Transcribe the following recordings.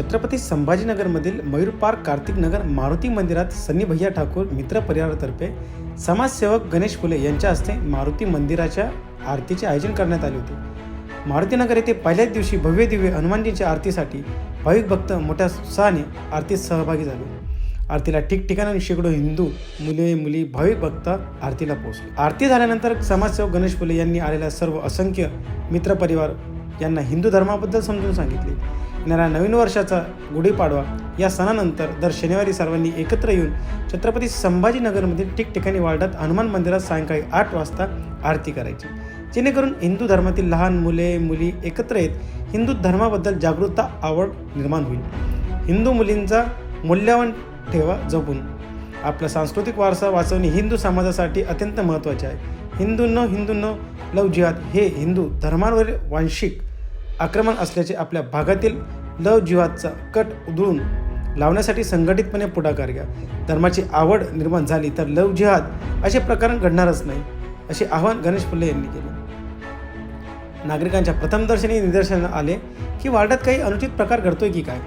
छत्रपती संभाजीनगरमधील मयूर पार्क कार्तिक नगर मारुती मंदिरात सनी भैया ठाकूर मित्र परिवारातर्फे समाजसेवक गणेश फुले यांच्या हस्ते मारुती मंदिराच्या आरतीचे आयोजन करण्यात आले होते. मारुतीनगर येथे पहिल्याच दिवशी भव्य दिव्य हनुमानजींच्या आरतीसाठी भाविक भक्त मोठ्या उत्साहाने आरतीत सहभागी झाले. आरतीला ठिकठिकाणी शेकडो हिंदू मुले मुली भाविक भक्त आरतीला पोहोचले. आरती झाल्यानंतर समाजसेवक गणेश फुले यांनी आलेल्या सर्व असंख्य मित्रपरिवार यांना हिंदू धर्माबद्दल समजून सांगितले. येणाऱ्या नवीन वर्षाचा गुढीपाडवा या सणानंतर दर शनिवारी सर्वांनी एकत्र येऊन छत्रपती संभाजीनगरमधील ठिकठिकाणी वार्डात हनुमान मंदिरात सायंकाळी आठ वाजता आरती करायची. जेणेकरून हिंदू धर्मातील लहान मुले मुली एकत्र येत हिंदू धर्माबद्दल जागरूकता आवड निर्माण होईल. हिंदू मुलींचा मूल्यवान ठेवा जपून. आपला सांस्कृतिक वारसा वाचवणे हिंदू समाजासाठी अत्यंत महत्त्वाचे आहे. हिंदूंनो हिंदूंनो लव जिहाद हे हिंदू धर्मांवरील वांशिक आक्रमण असल्याचे आपल्या भागातील लव जिहादचा कट उधळून लावण्यासाठी संघटितपणे पुढाकार घ्या. धर्माची आवड निर्माण झाली तर लव जिहाद असे प्रकरण घडणारच नाही असे आवाहन गणेश फुले यांनी केले. नागरिकांच्या प्रथमदर्शनी निदर्शनात आले की वार्डात काही अनुचित प्रकार घडतोय की काय?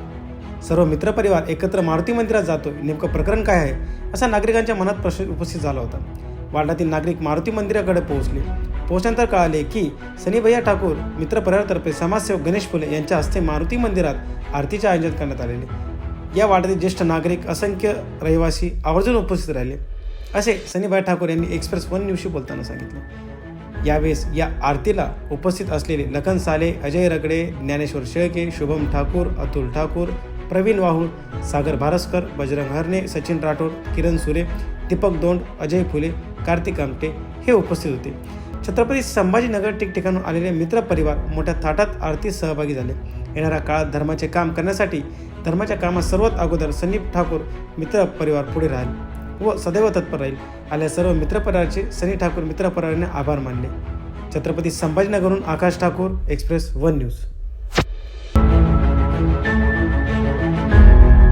सर्व मित्रपरिवार एकत्र मारुती मंदिरात जातोय नेमकं प्रकरण काय आहे? असा नागरिकांच्या मनात प्रश्न उपस्थित झाला होता. वार्डातील नागरिक मारुती मंदिराकडे पोहोचले. पोहोचल्यानंतर कळाले की सनीभैया ठाकूर मित्र परिवारातर्फे समाजसेवक गणेश फुले यांच्या हस्ते मारुती मंदिरात आरतीचे आयोजन करण्यात आलेले या वाटेतील ज्येष्ठ नागरिक असंख्य रहिवासी आवर्जून उपस्थित राहिले. असे सनीभाई ठाकूर यांनी एक्सप्रेस वन न्यूजशी बोलताना सांगितले. यावेळेस या आरतीला उपस्थित असलेले लखन साले अजय रगडे ज्ञानेश्वर शेळके शुभम ठाकूर अतुल ठाकूर प्रवीण वाहूळ सागर भारस्कर बजरंग हरणे सचिन राठोड किरण सुरे दीपक दोंड अजय फुले कार्तिक आमटे हे उपस्थित होते. छत्रपती संभाजीनगर ठिकठिकाणून आलेले मित्र परिवार मोठ्या थाटात आरतीत सहभागी झाले. येणाऱ्या काळात धर्माचे काम करण्यासाठी धर्माच्या कामात सर्वात अगोदर संदीप ठाकूर मित्र परिवार पुढे राहील व सदैव तत्पर राहील. आल्या सर्व मित्रपरिवाराचे सनी ठाकूर मित्रपरिवाराने आभार मानले. Chhatrapati संभाजीनगरहून Akash Thakur express one news.